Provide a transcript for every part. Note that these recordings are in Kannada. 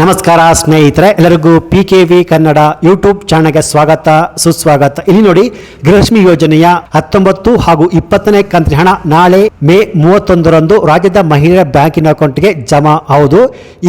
ನಮಸ್ಕಾರ ಸ್ನೇಹಿತರೆ, ಎಲ್ಲರಿಗೂ P K V Kannada YouTube ಚಾನಲ್ಗೆ ಸ್ವಾಗತ, ಸುಸ್ವಾಗತ. ಇಲ್ಲಿ ನೋಡಿ, ಗೃಹಲಕ್ಷ್ಮಿ ಯೋಜನೆಯ ಹತ್ತೊಂಬತ್ತು ಹಾಗೂ ಇಪ್ಪತ್ತನೇ ಕಂತಿನ ಹಣ ನಾಳೆ ಮೇ ಮೂವತ್ತೊಂದರಂದು ರಾಜ್ಯದ ಮಹಿಳೆಯರ ಬ್ಯಾಂಕಿನ ಅಕೌಂಟ್ಗೆ ಜಮಾ. ಹೌದು,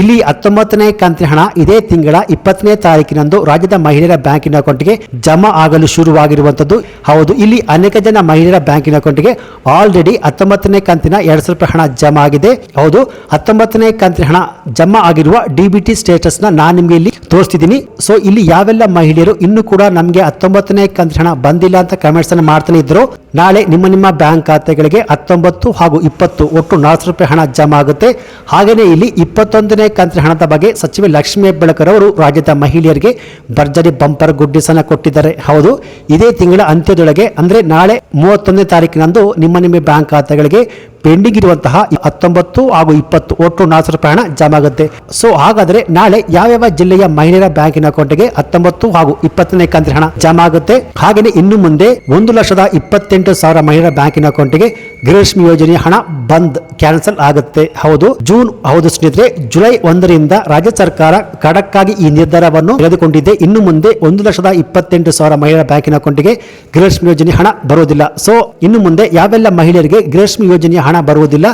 ಇಲ್ಲಿ ಹತ್ತೊಂಬತ್ತನೇ ಕಂತಿನ ಹಣ ಇದೇ ತಿಂಗಳ ಇಪ್ಪತ್ತನೇ ತಾರೀಕಿನಂದು ರಾಜ್ಯದ ಮಹಿಳೆಯರ ಬ್ಯಾಂಕಿನ ಅಕೌಂಟ್ಗೆ ಜಮಾ ಆಗಲು ಶುರುವಾಗಿರುವಂತದ್ದು ಹೌದು, ಇಲ್ಲಿ ಅನೇಕ ಜನ ಮಹಿಳೆಯರ ಬ್ಯಾಂಕಿನ ಅಕೌಂಟ್ಗೆ ಆಲ್ರೆಡಿ ಹತ್ತೊಂಬತ್ತನೇ ಕಂತಿನ ಎರಡ್ ಸಾವಿರ ರೂಪಾಯಿ ಹಣ ಜಮಾ ಆಗಿದೆ. ಹೌದು, ಹತ್ತೊಂಬತ್ತನೇ ಕಂತಿನ ಹಣ ಜಮಾ ಆಗಿರುವ ಡಿಬಿಟಿ ಸ್ಟೇಟಸ್ನ ನಾನು ನಿಮಗೆ ಇಲ್ಲಿ ತೋರಿಸ್ತಿದ್ದೀನಿ. ಸೊ ಇಲ್ಲಿ ಯಾವೆಲ್ಲ ಮಹಿಳೆಯರು ಇನ್ನು ಕೂಡ ನಮಗೆ ಹತ್ತೊಂಬತ್ತನೇ ಕಂತ್ರಣ ಬಂದಿಲ್ಲ ಅಂತ ಕಮೆಂಟ್ಸ್ ಅನ್ನು ಮಾಡ್ತಾನೆ ಇದ್ರು. ನಾಳೆ ನಿಮ್ಮ ನಿಮ್ಮ ಬ್ಯಾಂಕ್ ಖಾತೆಗಳಿಗೆ ಹತ್ತೊಂಬತ್ತು ಹಾಗೂ ಇಪ್ಪತ್ತು ಒಟ್ಟು ನಾಲ್ಕು ರೂಪಾಯಿ ಹಣ ಜಮಾ ಆಗುತ್ತೆ. ಹಾಗೆಯೇ ಇಲ್ಲಿ ಇಪ್ಪತ್ತೊಂದನೇ ಕಂತ್ರ ಹಣದ ಬಗ್ಗೆ ಸಚಿವೆ ಲಕ್ಷ್ಮೀ ಹೆಬ್ಬಳಕರ್ ಅವರು ರಾಜ್ಯದ ಮಹಿಳೆಯರಿಗೆ ಭರ್ಜರಿ ಬಂಪರ್ ಗುಡ್ಡಿಸ್ ಅನ್ನು ಕೊಟ್ಟಿದ್ದಾರೆ. ಹೌದು, ಇದೇ ತಿಂಗಳ ಅಂತ್ಯದೊಳಗೆ, ಅಂದ್ರೆ ನಾಳೆ ಮೂವತ್ತೊಂದನೇ ತಾರೀಕಿನಂದು ನಿಮ್ಮ ನಿಮ್ಮ ಬ್ಯಾಂಕ್ ಖಾತೆಗಳಿಗೆ ಪೆಂಡಿಂಗ್ ಇರುವಂತಹ ಹತ್ತೊಂಬತ್ತು ಹಾಗೂ ಇಪ್ಪತ್ತು ಒಟ್ಟು ನಾಲ್ಕು ರೂಪಾಯಿ ಹಣ ಜಮಾ ಆಗುತ್ತೆ. ಸೊ ಹಾಗಾದ್ರೆ ನಾಳೆ ಯಾವ್ಯಾವ ಜಿಲ್ಲೆಯ ಮಹಿಳೆಯರ ಬ್ಯಾಂಕಿನ ಅಕೌಂಟ್ಗೆ ಹತ್ತೊಂಬತ್ತು ಹಾಗೂ ಇಪ್ಪತ್ತನೇ ಕಂತಿನ ಹಣ ಜಮಾ ಆಗುತ್ತೆ. ಹಾಗೆಯೇ ಇನ್ನು ಮುಂದೆ ಒಂದು ಲಕ್ಷದ ಇಪ್ಪತ್ತೆಂಟು ಸಾವಿರ ಮಹಿಳೆಯರ ಬ್ಯಾಂಕಿನ ಅಕೌಂಟ್ಗೆ ಗೃಹಲಕ್ಷ್ಮಿ ಯೋಜನೆ ಹಣ ಬಂದ್ ಕ್ಯಾನ್ಸಲ್ ಆಗುತ್ತೆ. ಹೌದು, ಜೂನ್, ಹೌದು ಸ್ನೇಹಿತರೆ, ಜುಲೈ ಒಂದರಿಂದ ರಾಜ್ಯ ಸರ್ಕಾರ ಖಡಕ್ ಆಗಿ ಈ ನಿರ್ಧಾರವನ್ನು ತೆಗೆದುಕೊಂಡಿದೆ. ಇನ್ನು ಮುಂದೆ ಒಂದು ಲಕ್ಷದ ಇಪ್ಪತ್ತೆಂಟು ಸಾವಿರ ಮಹಿಳೆಯರ ಬ್ಯಾಂಕಿನ ಅಕೌಂಟ್ಗೆ ಗೃಹಲಕ್ಷ್ಮಿ ಯೋಜನೆ ಹಣ ಬರುವುದಿಲ್ಲ. ಸೊ ಇನ್ನು ಮುಂದೆ ಯಾವೆಲ್ಲ ಮಹಿಳೆಯರಿಗೆ ಗೃಹಲಕ್ಷ್ಮಿ ಯೋಜನೆಯ ಹಣ ಬರುವುದಿಲ್ಲ,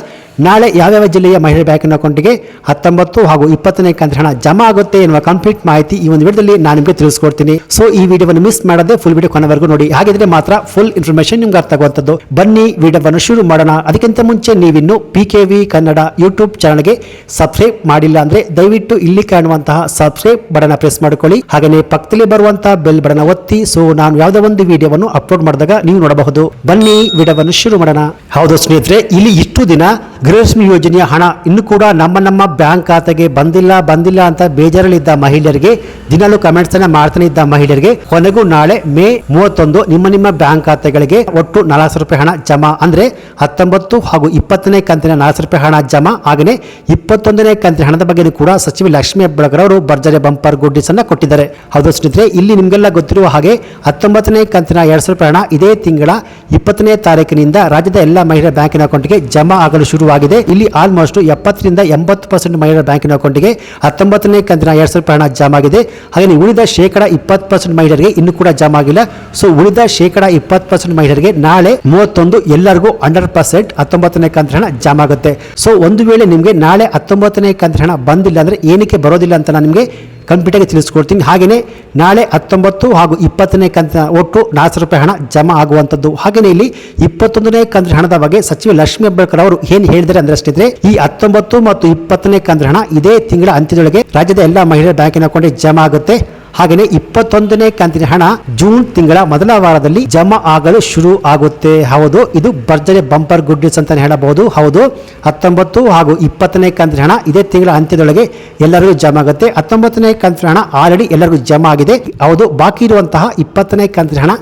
ನಾಳೆ ಯಾವ್ಯಾವ ಜಿಲ್ಲೆಯ ಮಹಿಳೆ ಬ್ಯಾಂಕಿನ ಅಕೌಂಟ್ಗೆ ಹತ್ತೊಂಬತ್ತು ಹಾಗೂ ಇಪ್ಪತ್ತನೇ ಕಂತಿನ ಹಣ ಜಮಾ ಆಗುತ್ತೆ ಎನ್ನುವ ಕಂಪ್ಲೀಟ್ ಮಾಹಿತಿ ಈ ಒಂದು ವಿಡಿಯೋದಲ್ಲಿ ನಾನು ನಿಮಗೆ ತಿಳಿಸ್ಕೊಡ್ತೀನಿ. ಸೊ ಈ ವಿಡಿಯೋವನ್ನು ಮಿಸ್ ಮಾಡದೆ ಫುಲ್ ವಿಡಿಯೋ ಕೊನೆವರೆಗೂ ನೋಡಿ. ಹಾಗಿದ್ರೆ ಮಾತ್ರ ಫುಲ್ ಇನ್ಫಾರ್ಮೇಶನ್ ನಿಮ್ಗೆ ಅರ್ಥ ಆಗುವಂತದ್ದು ಬನ್ನಿ, ವಿಡಿಯೋವನ್ನು ಶುರು ಮಾಡೋಣ. ಅದಕ್ಕಿಂತ ಮುಂಚೆ ನೀವಿನ್ನು P K V Kannada YouTube ಚಾನಲ್ಗೆ ಸಬ್ಸ್ಕ್ರೈಬ್ ಮಾಡಿಲ್ಲ ಅಂದ್ರೆ ದಯವಿಟ್ಟು ಇಲ್ಲಿ ಕಾಣುವಂತಹ ಸಬ್ಸ್ಕ್ರೈಬ್ ಬಟನ್ ಪ್ರೆಸ್ ಮಾಡಿಕೊಳ್ಳಿ. ಹಾಗೆಯೇ ಪಕ್ಕದಲ್ಲಿ ಬರುವಂತಹ ಬೆಲ್ ಬಟನ್ ಒತ್ತಿ. ಸೊ ನಾನು ಯಾವುದೋ ಒಂದು ವಿಡಿಯೋವನ್ನು ಅಪ್ಲೋಡ್ ಮಾಡಿದಾಗ ನೀವು ನೋಡಬಹುದು. ಬನ್ನಿ, ವಿಡಿಯೋವನ್ನು ಶುರು ಮಾಡೋಣ. ಹೌದು ಸ್ನೇಹಿತರೆ, ಇಲ್ಲಿ ಇಷ್ಟು ದಿನ ಗೃಹಲಕ್ಷ್ಮಿ ಯೋಜನೆಯ ಹಣ ಇನ್ನು ಕೂಡ ನಮ್ಮ ನಮ್ಮ ಬ್ಯಾಂಕ್ ಖಾತೆಗೆ ಬಂದಿಲ್ಲ ಬಂದಿಲ್ಲ ಅಂತ ಬೇಜಾರಲ್ಲಿದ್ದ ಮಹಿಳೆಯರಿಗೆ, ದಿನಾಲೂ ಕಮೆಂಟ್ಸ್ ಅನ್ನ ಮಾಡ್ತಾನೆ ಇದ್ದ ಮಹಿಳೆಯರಿಗೆ, ಕೊನೆಗೂ ನಾಳೆ ಮೇ ಮೂವತ್ತೊಂದು ನಿಮ್ಮ ನಿಮ್ಮ ಬ್ಯಾಂಕ್ ಖಾತೆಗಳಿಗೆ ಒಟ್ಟು ನಾಲ್ಕು ರೂಪಾಯಿ ಹಣ ಜಮಾ. ಅಂದ್ರೆ ಹತ್ತೊಂಬತ್ತು ಹಾಗೂ ಇಪ್ಪತ್ತನೇ ಕಂತಿನ ನಾಲ್ಕು ರೂಪಾಯಿ ಹಣ ಜಮಾ. ಹಾಗೆಯೇ ಇಪ್ಪತ್ತೊಂದನೇ ಕಂತಿನ ಹಣದ ಬಗ್ಗೆ ಕೂಡ ಸಚಿವ ಲಕ್ಷ್ಮೀ ಬಳಗರವರು ಅವರು ಭರ್ಜರಿ ಬಂಪರ್ ಗುಡ್ಡಿಸ್ ಅನ್ನ ಕೊಟ್ಟಿದ್ದಾರೆ. ಹೌದು ಸ್ನೇಹಿತರೆ, ಇಲ್ಲಿ ನಿಮಗೆಲ್ಲ ಗೊತ್ತಿರುವ ಹಾಗೆ ಹತ್ತೊಂಬತ್ತನೇ ಕಂತಿನ ಎರಡ್ ಸಾವಿರ ರೂಪಾಯಿ ಹಣ ಇದೇ ತಿಂಗಳ ಇಪ್ಪತ್ತನೇ ತಾರೀಕಿನಿಂದ ರಾಜ್ಯದ ಎಲ್ಲಾ ಮಹಿಳಾ ಬ್ಯಾಂಕಿನ ಅಕೌಂಟ್ಗೆ ಜಮಾ ಆಗಲು ಶುರುವಾಗಿದೆ. ಇಲ್ಲಿ ಆಲ್ಮೋಸ್ಟ್ ಎಪ್ಪತ್ತರಿಂದ ಎಂಬತ್ತು ಪರ್ಸೆಂಟ್ ಮಹಿಳಾ ಬ್ಯಾಂಕಿನ ಅಕೌಂಟ್ಗೆ ಹತ್ತೊಂಬತ್ತನೇ ಕಂತಿನ ಎರಡ್ ಸಾವಿರ ರೂಪಾಯಿ ಹಣ ಜಮಾ ಆಗಿದೆ. ಹಾಗೆ ಉಳಿದ ಶೇಕಡ ಇಪ್ಪತ್ತು ಪರ್ಸೆಂಟ್ ಮಹಿಳೆಯರಿಗೆ ಇನ್ನು ಕೂಡ ಜಾಮ್ ಆಗಿಲ್ಲ. ಸೊ ಉಳಿದ ಶೇಕಡ ಇಪ್ಪತ್ತು ಪರ್ಸೆಂಟ್ ಮಹಿಳೆಯರಿಗೆ ನಾಳೆ ಮೂವತ್ತೊಂದು ಎಲ್ಲರಿಗೂ ಹಂಡ್ರೆಡ್ ಪರ್ಸೆಂಟ್ ಹತ್ತೊಂಬತ್ತನೇ ಕಂತ್ರ ಹಣ ಜಾಮ್ ಆಗುತ್ತೆ. ಸೊ ಒಂದು ವೇಳೆ ನಿಮಗೆ ನಾಳೆ ಹತ್ತೊಂಬತ್ತನೇ ಕಂತ್ರ ಹಣ ಬಂದಿಲ್ಲ ಅಂದ್ರೆ ಏನಕ್ಕೆ ಬರೋದಿಲ್ಲ ಅಂತ ನಾನು ನಿಮಗೆ ಕಂಪ್ಲೀಟಾಗಿ ತಿಳಿಸ್ಕೊಡ್ತೀನಿ. ಹಾಗೆಯೇ ನಾಳೆ ಹತ್ತೊಂಬತ್ತು ಹಾಗೂ ಇಪ್ಪತ್ತನೇ ಕಂತಿನ ಒಟ್ಟು ನಾಲ್ಕು ರೂಪಾಯಿ ಹಣ ಜಮಾ ಆಗುವಂಥದ್ದು. ಹಾಗೆಯೇ ಇಲ್ಲಿ ಇಪ್ಪತ್ತೊಂದನೇ ಕಂತಿನ ಹಣದ ಬಗ್ಗೆ ಸಚಿವ ಲಕ್ಷ್ಮೀ ಹೆಬ್ಬಾಳ್ಕರ್ ಅವರು ಏನು ಹೇಳಿದರೆ ಅಂದ್ರೆ ಅಷ್ಟಿದ್ರೆ ಈ ಹತ್ತೊಂಬತ್ತು ಮತ್ತು ಇಪ್ಪತ್ತನೇ ಕಂತಿನ ಹಣ ಇದೇ ತಿಂಗಳ ಅಂತ್ಯದೊಳಗೆ ರಾಜ್ಯದ ಎಲ್ಲ ಮಹಿಳೆಯರ ಬ್ಯಾಂಕಿನ ಅಕೌಂಟ್ಗೆ ಜಮಾ ಆಗುತ್ತೆ. ಹಾಗೆಯೇ ಇಪ್ಪತ್ತೊಂದನೇ ಕಂತಿನ ಹಣ ಜೂನ್ ತಿಂಗಳ ಮೊದಲ ವಾರದಲ್ಲಿ ಜಮಾ ಆಗಲು ಶುರು ಆಗುತ್ತೆ. ಹೌದು, ಇದು ಭರ್ಜರಿ ಬಂಪರ್ ಗುಡ್ ನ್ಯೂಸ್ ಅಂತ ಹೇಳಬಹುದು. ಹೌದು, ಹತ್ತೊಂಬತ್ತು ಹಾಗೂ ಇಪ್ಪತ್ತನೇ ಕಂತಿನ ಹಣ ಇದೇ ತಿಂಗಳ ಅಂತ್ಯದೊಳಗೆ ಎಲ್ಲರಿಗೂ ಜಮಾ ಆಗುತ್ತೆ. ಹತ್ತೊಂಬತ್ತನೇ ಕಂತಿನ ಹಣ ಆಲ್ರೆಡಿ ಎಲ್ಲರಿಗೂ ಜಮಾ ಆಗಿದೆ. ಹೌದು, ಬಾಕಿ ಇರುವಂತಹ ಇಪ್ಪತ್ತನೇ ಕಂತಿನ ಹಣ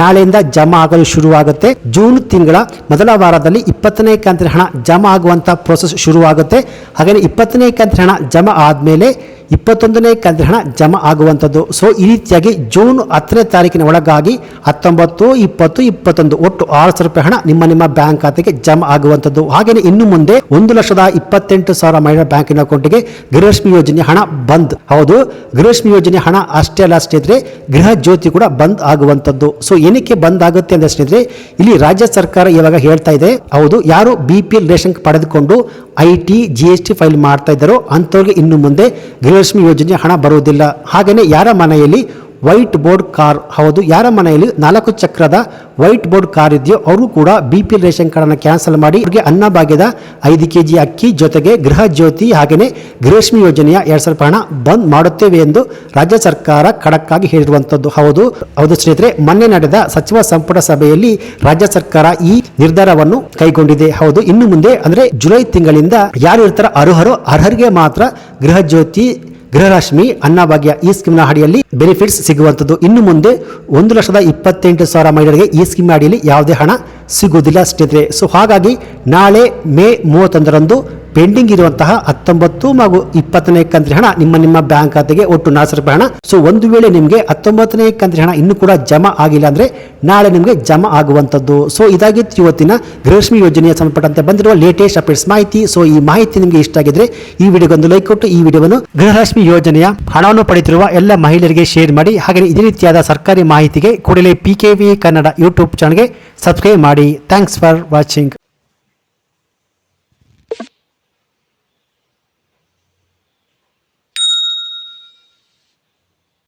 ನಾಳೆಯಿಂದ ಜಮಾ ಆಗಲು ಶುರುವಾಗುತ್ತೆ ಜೂನ್ ತಿಂಗಳ ಮೊದಲ ವಾರದಲ್ಲಿ ಇಪ್ಪತ್ತನೇ ಕಂತಿನ ಹಣ ಜಮಾ ಆಗುವಂಥ ಪ್ರೋಸೆಸ್ ಶುರುವಾಗುತ್ತೆ. ಹಾಗೆಯೇ ಇಪ್ಪತ್ತನೇ ಕಂತಿನ ಹಣ ಜಮಾ ಆದಮೇಲೆ ಇಪ್ಪತ್ತೊಂದನೇ ಕಂತಿನ ಹಣ ಜಮಾ ಆಗುವಂಥದ್ದು. ಸೊ ಈ ರೀತಿಯಾಗಿ ಜೂನ್ ಹತ್ತನೇ ತಾರೀಕಿನ ಒಳಗಾಗಿ ಹತ್ತೊಂಬತ್ತು, ಇಪ್ಪತ್ತು, ಇಪ್ಪತ್ತೊಂದು ಒಟ್ಟು ಆರು ಸಾವಿರ ರೂಪಾಯಿ ಹಣ ನಿಮ್ಮ ನಿಮ್ಮ ಬ್ಯಾಂಕ್ ಖಾತೆಗೆ ಜಮಾ ಆಗುವಂಥದ್ದು. ಹಾಗೆಯೇ ಇನ್ನು ಮುಂದೆ ಒಂದು ಲಕ್ಷದ ಇಪ್ಪತ್ತೆಂಟು ಸಾವಿರ ಮಹಿಳಾ ಬ್ಯಾಂಕಿನ ಅಕೌಂಟ್ಗೆ ಗೃಹಲಕ್ಷ್ಮಿ ಯೋಜನೆ ಹಣ ಬಂದ್. ಹೌದು, ಗೃಹಲಕ್ಷ್ಮಿ ಯೋಜನೆ ಹಣ ಅಷ್ಟೇ ಅಲ್ಲ ಸ್ನೇಹಿತರೆ, ಗೃಹ ಜ್ಯೋತಿ ಕೂಡ ಬಂದ್ ಆಗುವಂಥದ್ದು. ಸೊ ಏನಕ್ಕೆ ಬಂದ್ ಆಗುತ್ತೆ ಅಂದ್ರೆ ಸ್ನೇಹಿತರೆ, ಇಲ್ಲಿ ರಾಜ್ಯ ಸರ್ಕಾರ ಇವಾಗ ಹೇಳ್ತಾ ಇದೆ, ಹೌದು, ಯಾರು ಬಿ ಪಿ ಎಲ್ ರೇಷನ್ ಪಡೆದುಕೊಂಡು I T, G S T file ಮಾಡ್ತಾ ಇದ್ದಾರೋ ಅಂಥವ್ರಿಗೆ ಇನ್ನು ಮುಂದೆ ಗೃಹಲಕ್ಷ್ಮಿ ಯೋಜನೆ ಹಣ ಬರುವುದಿಲ್ಲ. ಹಾಗೆಯೇ ಯಾರ ಮನೆಯಲ್ಲಿ ವೈಟ್ ಬೋರ್ಡ್ ಕಾರ್, ಹೌದು, ಯಾರ ಮನೆಯಲ್ಲಿ ನಾಲ್ಕು ಚಕ್ರದ ವೈಟ್ ಬೋರ್ಡ್ ಕಾರ್ ಇದೆಯೋ ಅವರು ಕೂಡ ಬಿ ಪಿ ರೇಷನ್ ಕಾರ್ಡನ್ನು ಕ್ಯಾನ್ಸಲ್ ಮಾಡಿ ಅವರಿಗೆ ಅನ್ನಭಾಗ್ಯದ ಐದು ಕೆ ಜಿ ಅಕ್ಕಿ ಜೊತೆಗೆ ಗೃಹ ಜ್ಯೋತಿ ಹಾಗೆಯೇ ಗೃಹಲಕ್ಷ್ಮಿ ಯೋಜನೆಯ ಎರಡು ಸಾವಿರ ಹಣ ಬಂದ್ ಮಾಡುತ್ತೇವೆ ಎಂದು ರಾಜ್ಯ ಸರ್ಕಾರ ಖಡಕ್ಕಾಗಿ ಹೇಳಿರುವಂಥದ್ದು ಹೌದು ಹೌದು ಸ್ನೇಹಿತರೆ, ಮೊನ್ನೆ ನಡೆದ ಸಚಿವ ಸಂಪುಟ ಸಭೆಯಲ್ಲಿ ರಾಜ್ಯ ಸರ್ಕಾರ ಈ ನಿರ್ಧಾರವನ್ನು ಕೈಗೊಂಡಿದೆ. ಹೌದು, ಇನ್ನು ಮುಂದೆ ಅಂದ್ರೆ ಜುಲೈ ತಿಂಗಳಿಂದ ಯಾರು ಇರ್ತಾರ ಅರ್ಹರು, ಅರ್ಹರಿಗೆ ಮಾತ್ರ ಗೃಹ ಜ್ಯೋತಿ ಗೃಹಲಕ್ಷ್ಮಿ ಅನ್ನಭಾಗ್ಯ ಈ ಸ್ಕೀಮ್ನ ಅಡಿಯಲ್ಲಿ ಬೆನಿಫಿಟ್ಸ್ ಸಿಗುವಂಥದ್ದು. ಇನ್ನು ಮುಂದೆ ಒಂದು ಲಕ್ಷದ ಇಪ್ಪತ್ತೆಂಟು ಸಾವಿರ ಮಹಿಳೆಯರಿಗೆ ಈ ಸ್ಕೀಮ್ ಅಡಿಯಲ್ಲಿ ಯಾವುದೇ ಹಣ ಸಿಗುವುದಿಲ್ಲ ಸ್ನೇಹಿತರೆ ಸೊ ಹಾಗಾಗಿ ನಾಳೆ ಮೇ ಮೂವತ್ತೊಂದರಂದು ಪೆಂಡಿಂಗ್ ಇರುವಂತಹ ಹತ್ತೊಂಬತ್ತು ಹಾಗೂ ಇಪ್ಪತ್ತನೇ ಕಂತ್ರಿ ಹಣ ನಿಮ್ಮ ನಿಮ್ಮ ಬ್ಯಾಂಕ್ ಖಾತೆಗೆ ಒಟ್ಟು ನಾಲ್ಕು ರೂಪಾಯಿ ಹಣ. ಸೊ ಒಂದು ವೇಳೆ ನಿಮಗೆ ಹತ್ತೊಂಬತ್ತನೇ ಕಂತ್ರಿ ಹಣ ಇನ್ನೂ ಕೂಡ ಜಮಾ ಆಗಿಲ್ಲ ಅಂದ್ರೆ ನಾಳೆ ನಿಮಗೆ ಜಮಾ ಆಗುವಂತದ್ದು ಸೊ ಇದಾಗಿತ್ತು ಇವತ್ತಿನ ಗೃಹಲಕ್ಷ್ಮಿ ಯೋಜನೆಯ ಸಂಬಂಧಪಟ್ಟಂತೆ ಬಂದಿರುವ ಲೇಟೆಸ್ಟ್ ಅಪ್ಡೇಟ್ಸ್ ಮಾಹಿತಿ. ಸೊ ಈ ಮಾಹಿತಿ ನಿಮಗೆ ಇಷ್ಟ ಆಗಿದ್ರೆ ಈ ವಿಡಿಯೋಗೊಂದು ಲೈಕ್ ಕೊಟ್ಟು ಈ ವಿಡಿಯೋವನ್ನು ಗೃಹಲಕ್ಷ್ಮಿ ಯೋಜನೆಯ ಹಣವನ್ನು ಪಡೆಯುತ್ತಿರುವ ಎಲ್ಲ ಮಹಿಳೆಯರಿಗೆ ಶೇರ್ ಮಾಡಿ. ಹಾಗೆ ಇದೇ ರೀತಿಯಾದ ಸರ್ಕಾರಿ ಮಾಹಿತಿಗೆ ಕೂಡಲೇ P K V Kannada YouTube ಚಾನಲ್ಗೆ ಸಬ್ಸ್ಕ್ರೈಬ್ ಮಾಡಿ. Thanks for watching